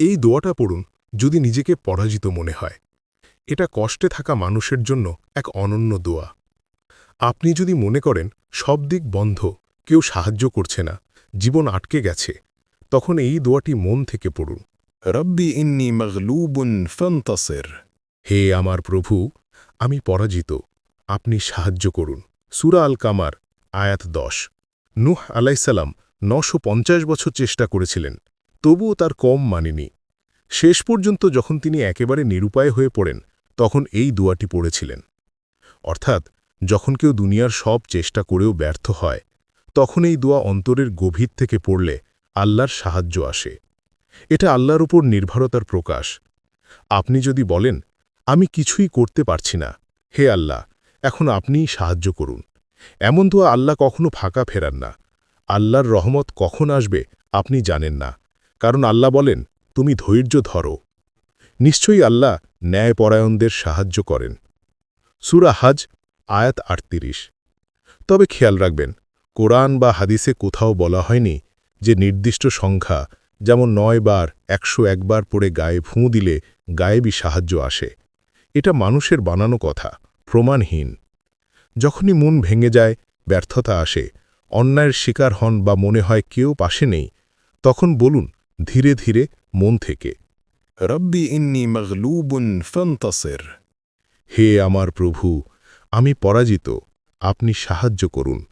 এই দোয়াটা পড়ুন যদি নিজেকে পরাজিত মনে হয়। এটা কষ্টে থাকা মানুষের জন্য এক অনন্য দোয়া। আপনি যদি মনে করেন সব দিক বন্ধ কেউ সাহায্য করছে না জীবন আটকে গেছে তখন এই দোয়াটি মন থেকে পড়ুন। রব্বি ইন্নি মগলুবুন ফন্তসের। হে আমার প্রভু আমি পরাজিত আপনি সাহায্য করুন। সুরা আল কামার আয়াত দশ। নুহ আলাইসাল্লাম নশো বছর চেষ্টা করেছিলেন। তবুও তার কম মানেনি। শেষ পর্যন্ত যখন তিনি একেবারে নিরুপায় হয়ে পড়েন, তখন এই দুয়াটি পড়েছিলেন। অর্থাৎ, যখন কেউ দুনিয়ার সব চেষ্টা করেও ব্যর্থ হয়, তখন এই দোয়া অন্তরের গভীর থেকে পড়লে আল্লাহর সাহায্য আসে। এটা আল্লাহর উপর নির্ভরতার প্রকাশ। আপনি যদি বলেন, আমি কিছুই করতে পারছি না, হে আল্লাহ, এখন আপনিই সাহায্য করুন। এমন দোয়া আল্লাহ কখনো ফাঁকা ফেরান না। আল্লাহর রহমত কখন আসবে আপনি জানেন না। কারণ আল্লাহ বলেন, তুমি ধৈর্য ধরো। নিশ্চয়ই আল্লাহ ন্যায়পরায়ণদের সাহায্য করেন। সুরা হাজ, আয়াত আটত্রিশ। তবে খেয়াল রাখবেন, কোরআন বা হাদিসে কোথাও বলা হয়নি যে নির্দিষ্ট সংখ্যা, যেমন নয় বার, একশো একবার পড়ে গায়ে ফুঁ দিলে গায়েবই সাহায্য আসে। এটা মানুষের বানানো কথা, প্রমাণহীন। যখনই মন ভেঙে যায়, ব্যর্থতা আসে, অন্যায়ের শিকার হন বা মনে হয় কেউ পাশে নেই, তখন বলুন ধীরে ধীরে মন থেকে। রব্বি ইন্নি মগলুবুন ফন্তসের। হে আমার প্রভু আমি পরাজিত আপনি সাহায্য করুন।